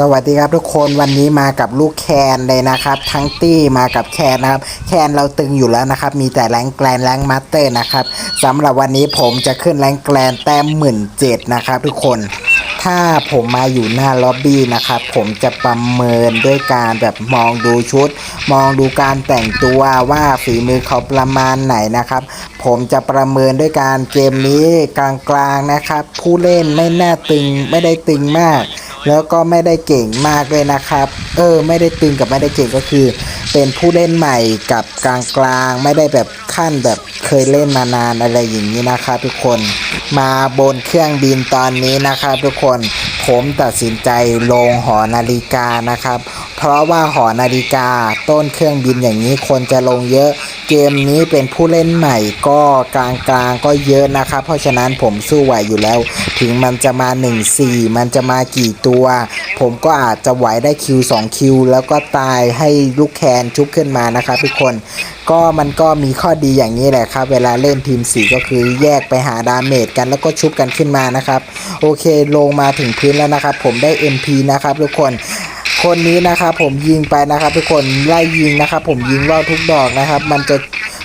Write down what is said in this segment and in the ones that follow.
สวัสดีครับทุกคนวันนี้มากับลูกแคนเลยนะครับ ทั้งตี้มากับแคนนะครับ แคนเราตึงอยู่แล้วนะครับ มีแต่แรงแกลนแรงมาสเตอร์นะครับสำหรับวันนี้ผมจะขึ้นแรงแกลนแต้มหมื่นเจ็ดนะครับทุกคน ถ้าผมมาอยู่หน้าล็อบบี้นะครับ ผมจะประเมินด้วยการแบบมองดูชุด มองดูการแต่งตัวว่าฝีมือเขาประมาณไหนนะครับ ผมจะประเมินด้วยการเกมนี้กลางๆนะครับ ผู้เล่นไม่น่าตึงไม่ได้ตึงมาก แล้วก็ไม่ได้เก่งมากเลยนะครับ เออ ไม่ได้ตึงกับไม่ได้เก่งก็คือ เป็นผู้เล่นใหม่กับกลางๆ ไม่ได้แบบขั้นแบบเคยเล่นมานานอะไรอย่างนี้นะครับทุกคน มาบนเครื่องบินตอนนี้นะครับทุกคน ผมตัดสินใจลงหอนาฬิกานะครับ เพราะว่าหอนาฬิกาต้นเครื่องบินอย่างนี้คนจะลงเยอะ เกมนี้เป็นผู้เล่นใหม่ก็กลางๆก็เยอะนะครับ เพราะฉะนั้นผมสู้ไหวอยู่แล้ว ถึงมันจะมา 1-4 มันจะมากี่ตัว ผมก็อาจจะไหวได้คิว2คิวแล้วก็ตายให้ลูกแคนชุบขึ้นมานะครับทุกคนก็มันก็มีข้อดีอย่างนี้แหละครับ เวลาเล่นทีมสีก็คือแยกไปหาดาเมจกันแล้วก็ชุบกันขึ้นมานะครับ โอเคลงมาถึงพื้นแล้วนะครับ ผมได้ MP นะครับทุกคน คนนี้นะครับผมยิงไปนะครับ ทุกคนไล่ยิงนะครับ ผมยิงว่าวทุกดอกนะครับ มันจะ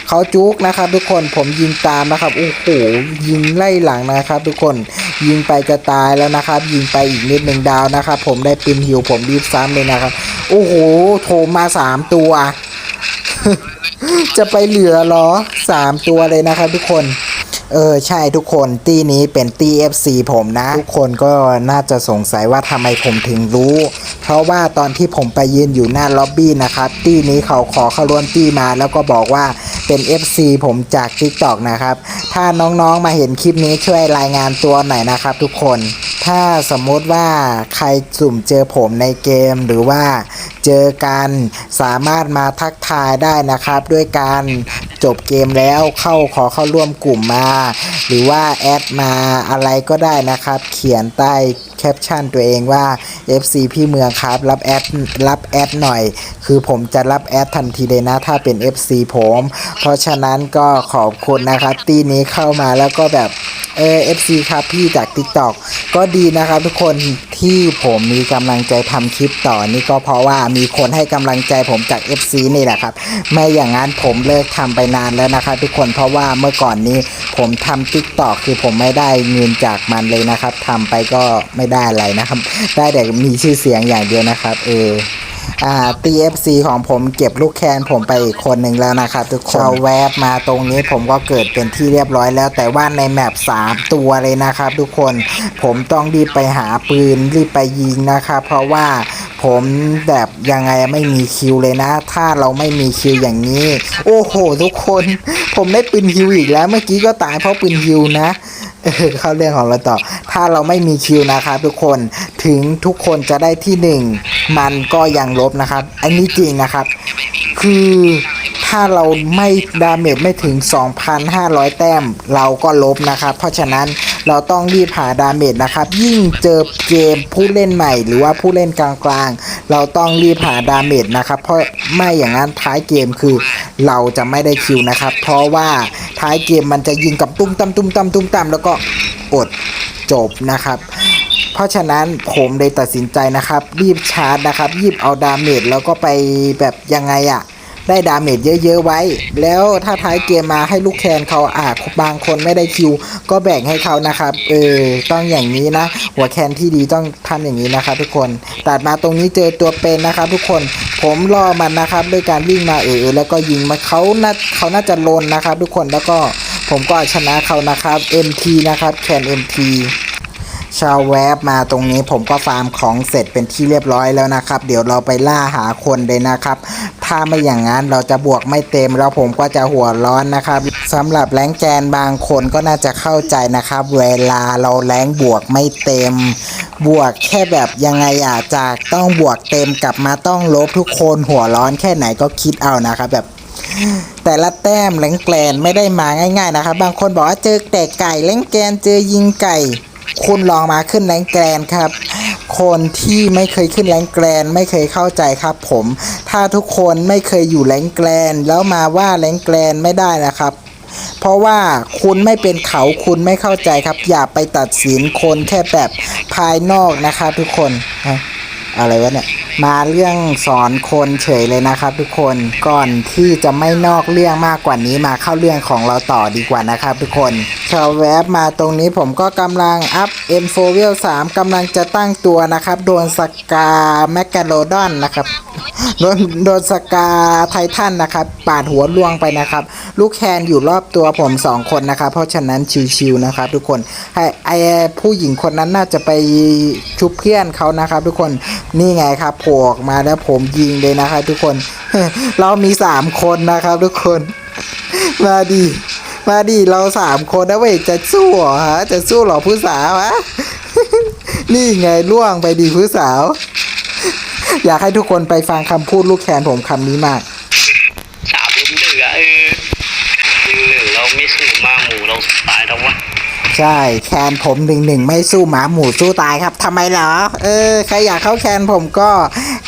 เขาจุกนะครับ ทุกคนผมยิงตามนะครับโอ้โหยิงไล่หลังนะครับ ทุกคนยิงไปจะตายแล้วนะครับ ยิงไปอีกนิดหนึ่งดาวนะครับ ผมได้ปืนหิวผมรีบซ้ำเลยนะครับ โอ้โหโถมมาสามตัว จะไปเหลือหรอสามตัวเลยนะครับ ทุกคน เออใช่ทุกคนตีนี้เป็นตี FC ผมนะ ทุกคนก็น่าจะสงสัยว่าทำไมผมถึงรู้ เพราะว่าตอนที่ผมไปยืนอยู่หน้าล็อบบี้นะครับ ตีนี้เขาขอเข้าร่วมตีมา แล้วก็บอกว่าเป็น FC ผมจาก TikTok นะครับ ถ้าน้องๆมาเห็นคลิปนี้ช่วยรายงานตัวหน่อยนะครับ ทุกคน ถ้าสมมติว่าใครสุ่มเจอผมในเกมหรือว่าเจอกันสามารถมาทักทายได้นะครับ ด้วยการ จบเกมแล้วเข้าขอเข้าร่วมกลุ่มมา หรือว่าแอดมาอะไรก็ได้นะครับ เขียนใต้แคปชั่นตัวเองว่า FC พี่เมืองครับ รับแอดรับแอดหน่อย คือผมจะรับแอดทันทีเลยนะถ้าเป็น FC ผม เพราะฉะนั้นก็ขอบคุณนะครับ ตีนี้เข้ามาแล้วก็แบบ เออ FC ครับพี่จาก TikTok ก็ดีนะครับทุกคนที่ผมมีกำลังใจทำคลิปต่อนี่ก็เพราะว่ามีคนให้กำลังใจผมจาก FC นี่แหละครับ ไม่อย่างนั้นผมเลิกทำไปนานแล้วนะครับทุกคนเพราะว่าเมื่อก่อนนี้ผมทำ TikTok คือผมไม่ได้เงินจากมันเลยนะครับทำไปก็ไม่ได้อะไรนะครับ ได้แต่มีชื่อเสียงอย่างเดียวนะครับ เออ อ่า TFC ของผมเก็บลูกแคนผมไปอีกคนหนึ่งแล้วนะครับทุกคนเอาแวบมาตรงนี้ผมก็เกิดเป็นที่เรียบร้อยแล้ว แต่ว่าในแมป3ตัวเลยนะครับ ทุกคนผมต้องรีบไปหาปืนรีบไปยิงนะครับเพราะว่าผมแบบยังไงไม่มีคิวเลยนะ ถ้าเราไม่มีคิวอย่างนี้ โอ้โห ทุกคน ผมได้ปืนฮิวอีกแล้ว เมื่อกี้ก็ตายเพราะปืนฮิวนะเออเข้าเรื่องของเราต่อ ถ้าเราไม่มีคิวนะครับทุกคนถึงทุกคนจะได้ที่หนึ่ง มันก็ยังลบนะครับ อันนี้จริงนะครับ คือถ้าเราไม่ดาเมจไม่ถึง 2,500 แต้ม เราก็ลบนะครับ เพราะฉะนั้นเราต้องรีบหาดาเมจนะครับ ยิ่งเจอเกมผู้เล่นใหม่หรือว่าผู้เล่นกลางๆ เราต้องรีบหาดาเมจนะครับ เพราะไม่อย่างนั้นท้ายเกมคือเราจะไม่ได้คิวนะครับ เพราะว่าท้ายเกมมันจะยิงกับตุ้มตั้มตุ้มตั้มตุ้มตั้มแล้วก็อดจบนะครับ เพราะฉะนั้นผมเลยตัดสินใจนะครับ รีบชาร์จนะครับรีบเอาดาเมจแล้วก็ไปแบบยังไงอะได้ดาเมจเยอะๆไว้ แล้วถ้าท้ายเกมมาให้ลูกแคนเขาอาจบางคนไม่ได้คิว ก็แบ่งให้เขานะครับ เออ ต้องอย่างนี้นะ หัวแคนที่ดีต้องทำอย่างนี้นะครับ ทุกคน ตัดมาตรงนี้เจอตัวเป็นนะครับ ทุกคน ผมล่อมันนะครับ ด้วยการวิ่งมาเออแล้วก็ยิงมาเขาน่าเขาน่าจะลนนะครับ ทุกคน แล้วก็ผมก็ชนะเขานะครับ MT นะครับ แคน MT ชาวแวบมาตรงนี้ผมก็ฟาร์มของเสร็จเป็นที่เรียบร้อยแล้วนะครับ เดี๋ยวเราไปล่าหาคนเลยนะครับ ถ้าไม่อย่างนั้นเราจะบวกไม่เต็มแล้วผมก็จะหัวร้อนนะครับสำหรับแรงแกนบางคนก็น่าจะเข้าใจนะครับ เวลาเราแรงบวกไม่เต็ม บวกแค่แบบยังไงอะจากต้องบวกเต็มกลับมาต้องลบทุกคนหัวร้อนแค่ไหนก็คิดเอานะครับแบบแต่ละแต้มแรงแกลนไม่ได้มาง่าย ๆนะครับ บางคนบอกว่าเจอแต่ไก่แรงแกนเจอยิงไก่ คุณลองมาขึ้นแรงแกรนครับ คนที่ไม่เคยขึ้นแรงแกรนไม่เคยเข้าใจครับ ผม ถ้าทุกคนไม่เคยอยู่แรงแกรนแล้วมาว่าแรงแกรนไม่ได้นะครับเพราะว่าคุณไม่เป็นเขาคุณไม่เข้าใจครับ อย่าไปตัดสินคนแค่แบบภายนอกนะครับทุกคนนะ อะไรวะเนี่ยมาเรื่องสอนคนเฉยเลยนะครับทุกคนก่อนที่จะไม่นอกเรื่องมากกว่านี้มาเข้าเรื่องของเราต่อดีกว่านะครับทุกคนชาวแวบมาตรงนี้ผมก็กำลังอัพ M4 w e l 3กำลังจะตั้งตัวนะครับ โดนสกาแมกกาโลดอนนะครับ โดนโดนสกาไททันนะครับ ปาดหัวล่วงไปนะครับ ลูกแคนอยู่รอบตัวผมสองคนนะครับเพราะฉะนั้นชิวๆนะครับทุกคนไอไอผู้หญิงคนนั้นน่าจะไปชุบเพื่อนเขานะครับ ทุกคนนี่ไงครับโผล่ออกมาแล้วผมยิงเลยนะครับทุกคนเรามีสามคนนะครับ ทุกคนมาดีมาดีเราสามคนนะเว้ยจะสู้เหรอฮะจะสู้หรอผู้สาวฮะนี่ไงล่วงไปดีผู้สาว อยากให้ทุกคนไปฟังคำพูดลูกแคนผมคำนี้มาก สามลุ้มหนึ่งอะเออหนึ่งหนึ่งเราไม่สู้มาหมูเราตายแล้ววะ ใช่แคนผมหนึ่งหนึ่งไม่สู้หมาหมูสู้ตายครับทำไมเหรอเออใครอยากเข้าแคนผมก็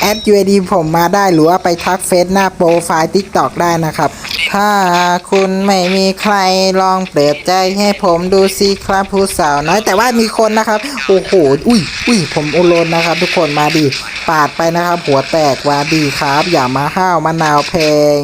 แอด UAD ผมมาได้หรือว่าไปทักเฟซหน้าโปรไฟล์ TikTok ได้นะครับ ถ้าคุณไม่มีใครลองเปิดใจให้ผมดูสิครับผู้สาวน้อยแต่ว่ามีคนนะครับ โอ้โหอุ้ยอุ้ยผมโอโลนนะครับ ทุกคนมาดีปาดไปนะครับ หัวแตกวาดีครับ อย่ามาห้าวมะนาวแพง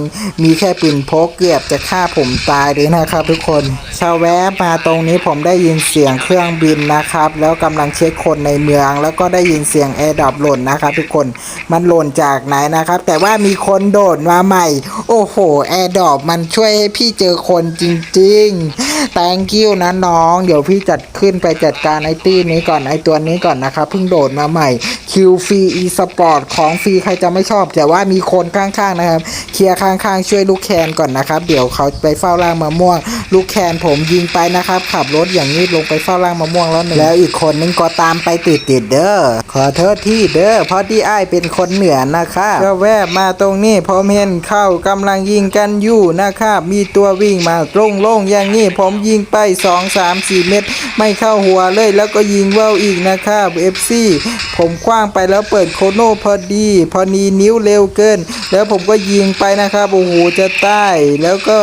มีแค่ปืนพกเกือบจะฆ่าผมตายเลยนะครับ ทุกคนชาวแวบมาตรงนี้ผมได้ยินเสียงเครื่องบินนะครับ แล้วกำลังเช็คคนในเมือง แล้วก็ได้ยินเสียงแอร์ดรอปหล่นนะครับ ทุกคนมันหล่นจากไหนนะครับ แต่ว่ามีคนโดดมาใหม่ โอ้โห แอร์ดรอปมันช่วยให้พี่เจอคนจริงๆ thank you นะน้อง เดี๋ยวพี่จัดขึ้นไปจัดการไอตี้นี้ก่อนไอตัวนี้ก่อนนะครับ เพิ่งโดดมาใหม่คิวฟรีอีสปอร์ตของฟรีใครจะไม่ชอบ แต่ว่ามีคนข้างๆนะครับ เคลียร์ข้างๆ ช่วยลูกแคนก่อนนะครับ เดี๋ยวเขาไปเฝ้าร่างมะม่วง ลูกแคนผมยิงไปนะครับ ขับรถอย่างนี้ลงไปเฝ้าร่างมะม่วงแล้วหนึ่งแล้วอีกคนนึงก็ตามไปติดติดๆเด้อขอโทษที่เด้อเพราะที่อ้ายเป็นคนเหนือนะคะก็แวบมาตรงนี้ผมเห็นเข้ากำลังยิงกันอยู่นะครับมีตัววิ่งมาตรงลงอย่างนี้ผมยิงไป 2 3 4 เม็ดไม่เข้าหัวเลย แล้วก็ยิงว่าวอีกนะครับ FC ผมคว้างไปแล้วเปิดโคโนพอดี พอนีนิ้วเร็วเกิน แล้วผมก็ยิงไปนะครับโอ้โหจะใตายแล้วก็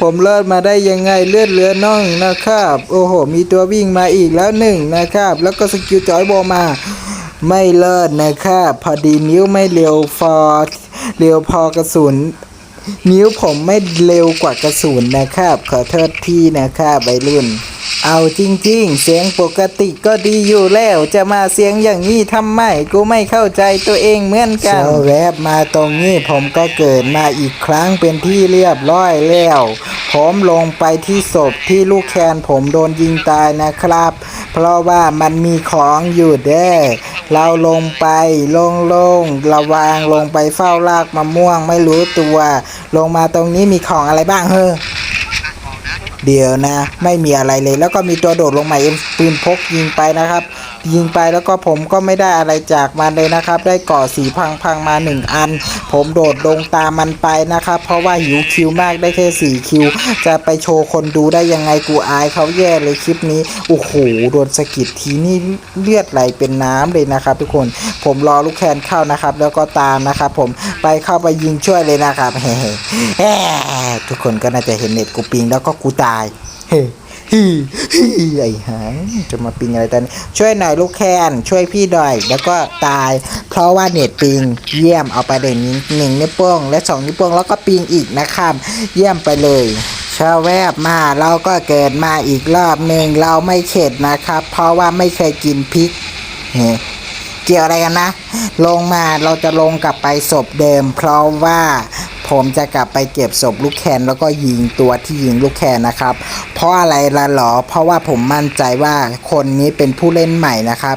ผมเลิศมาได้ยังังไงเลือดเหลือน่องนะครับ โอ้โห มีตัววิ่งมาอีกแล้วหนึ่งนะครับ แล้วก็สกิลจอยบอมาไม่เลิศนะครับ พอดีนิ้วไม่เร็วฟอเร็วพอกระสุน นิ้วผมไม่เร็วกว่ากระสุนนะครับ ขอโทษที่นะครับใบรุ่น เอาจริงๆ เสียงปกติก็ดีอยู่แล้ว จะมาเสียงอย่างนี้ทำไมกูไม่เข้าใจตัวเองเหมือนกันแวบมาตรงนี้ผมก็เกิดมาอีกครั้งเป็นที่เรียบร้อยแล้ว ผมลงไปที่ศพที่ลูกแคนผมโดนยิงตายนะครับ เพราะว่ามันมีของอยู่เด้อเราลงไปโล่งๆระวางลงไปเฝ้ารากมะม่วงไม่รู้ตัว ลงมาตรงนี้มีของอะไรบ้างเฮ้อ เดี๋ยวนะ ไม่มีอะไรเลย แล้วก็มีตัวโดดลงมาเอ็มปืนพกยิงไปนะครับ ยิงไปแล้วก็ผมก็ไม่ได้อะไรจากมันเลยนะครับ ได้เกาะสีพังพังๆมาหนึ่งอัน ผมโดดลงตามมันไปนะครับ เพราะว่าหิวคิวมากได้แค่สี่คิว จะไปโชว์คนดูได้ยังไงกูอายเขาแย่เลยคลิปนี้โอ้โหโดนสะกิดทีนี่เลือดไหลเป็นน้ำเลยนะครับ ทุกคนผมรอลูกแคนเข้านะครับ แล้วก็ตามนะครับ ผมไปเข้าไปยิงช่วยเลยนะครับเฮ้ทุกคนก็น่าจะเห็นเน็ตกูปิงแล้วก็กูตายเฮ้ ฮีฮีไอ้หางจะมาปิงอะไรตอนนี้ช่วยหน่อยลูกแคนช่วยพี่หน่อย แล้วก็ตาย เพราะว่าเน็ตปิง เยี่ยมเอาไปเลยนิ้วหนึ่งนิ้วโป้งและสองนิ้วโป้งแล้วก็ปิงอีกนะครับ เยี่ยมไปเลยชาแวบมาเราก็เกิดมาอีกรอบหนึ่งเราไม่เข็ดนะครับ เพราะว่าไม่เคยกินพริกเฮ้เกี่ยวอะไรกันนะ ลงมาเราจะลงกลับไปศพเดิม เพราะว่า ผมจะกลับไปเก็บศพลูกแคนแล้วก็ยิงตัวที่ยิงลูกแคนนะครับ เพราะอะไรล่ะหรอ เพราะว่าผมมั่นใจว่าคนนี้เป็นผู้เล่นใหม่นะครับ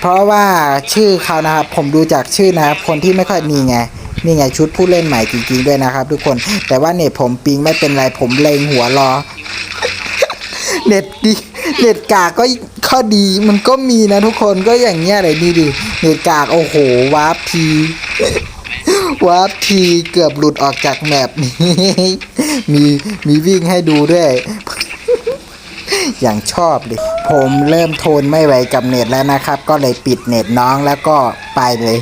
เพราะว่าชื่อเขานะครับ ผมดูจากชื่อนะครับ คนที่ไม่ค่อยนี่ไงนี่ไงชุดผู้เล่นใหม่จริงๆด้วยนะครับ ทุกคนแต่ว่าเน็ตผมปิงไม่เป็นไรผมเลงหัวรอ เน็ตดีเน็ตกากก็ข้อดีมันก็มีนะทุกคนก็อย่างเงี้ยเลยดีดิเน็ตกากโอ้โหวาร์ปที วาร์ปทีเกือบหลุดออกจากแมปนี้ มีมีวิ่งให้ดูด้วย อย่างชอบเลย ผมเริ่มทนไม่ไหวกับเน็ตแล้วนะครับ ก็เลยปิดเน็ตน้องแล้วก็ไปเลย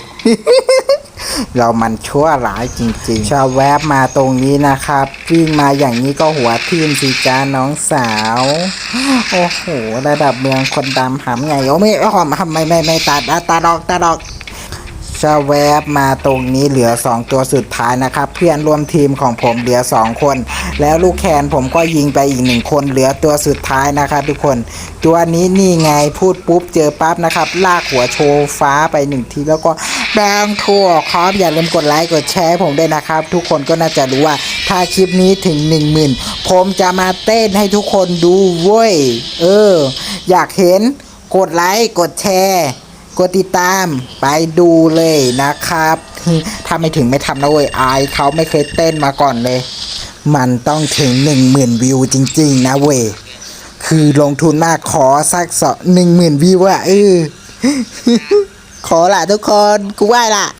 เรามันชั่วร้ายจริงๆชาวแวบมาตรงนี้นะครับ วิ่งมาอย่างนี้ก็หัวทิ่มสิจ้าน้องสาว โอ้โห ระดับเมืองคนดำหำไงโอ้ไม่หอมทำไม่ไม่ไม่ตัดตาดอกตาดอก จะแวบมาตรงนี้เหลือ 2 ตัวสุดท้ายนะครับ เพื่อนร่วมทีมของผมเหลือ 2 คน แล้วลูกแคนผมก็ยิงไปอีกหนึ่งคนเหลือตัวสุดท้ายนะครับทุกคน ตัวนี้นี่ไงพูดปุ๊บเจอปั๊บนะครับ ลากหัวโชว์ฟ้าไปหนึ่งทีแล้วก็แบงทั่วครับอย่าลืมกดไลค์กดแชร์ผมด้วยนะครับ ทุกคนก็น่าจะรู้ว่าถ้าคลิปนี้ถึง 1 0,000 ผมจะมาเต้นให้ทุกคนดูเว้ย เออ อยากเห็นกดไลค์กดแชร์ กดติดตามไปดูเลยนะครับถ้าไม่ถึงไม่ทำนะเว้ยอายเขาไม่เคยเต้นมาก่อนเลย มันต้องถึง 1 0,000 วิวจริง ๆ นะเว้ยคือลงทุนมากขอสักสองหนึ่งหมื่นวิวอะเออขอละทุกคน กูไหว้ละ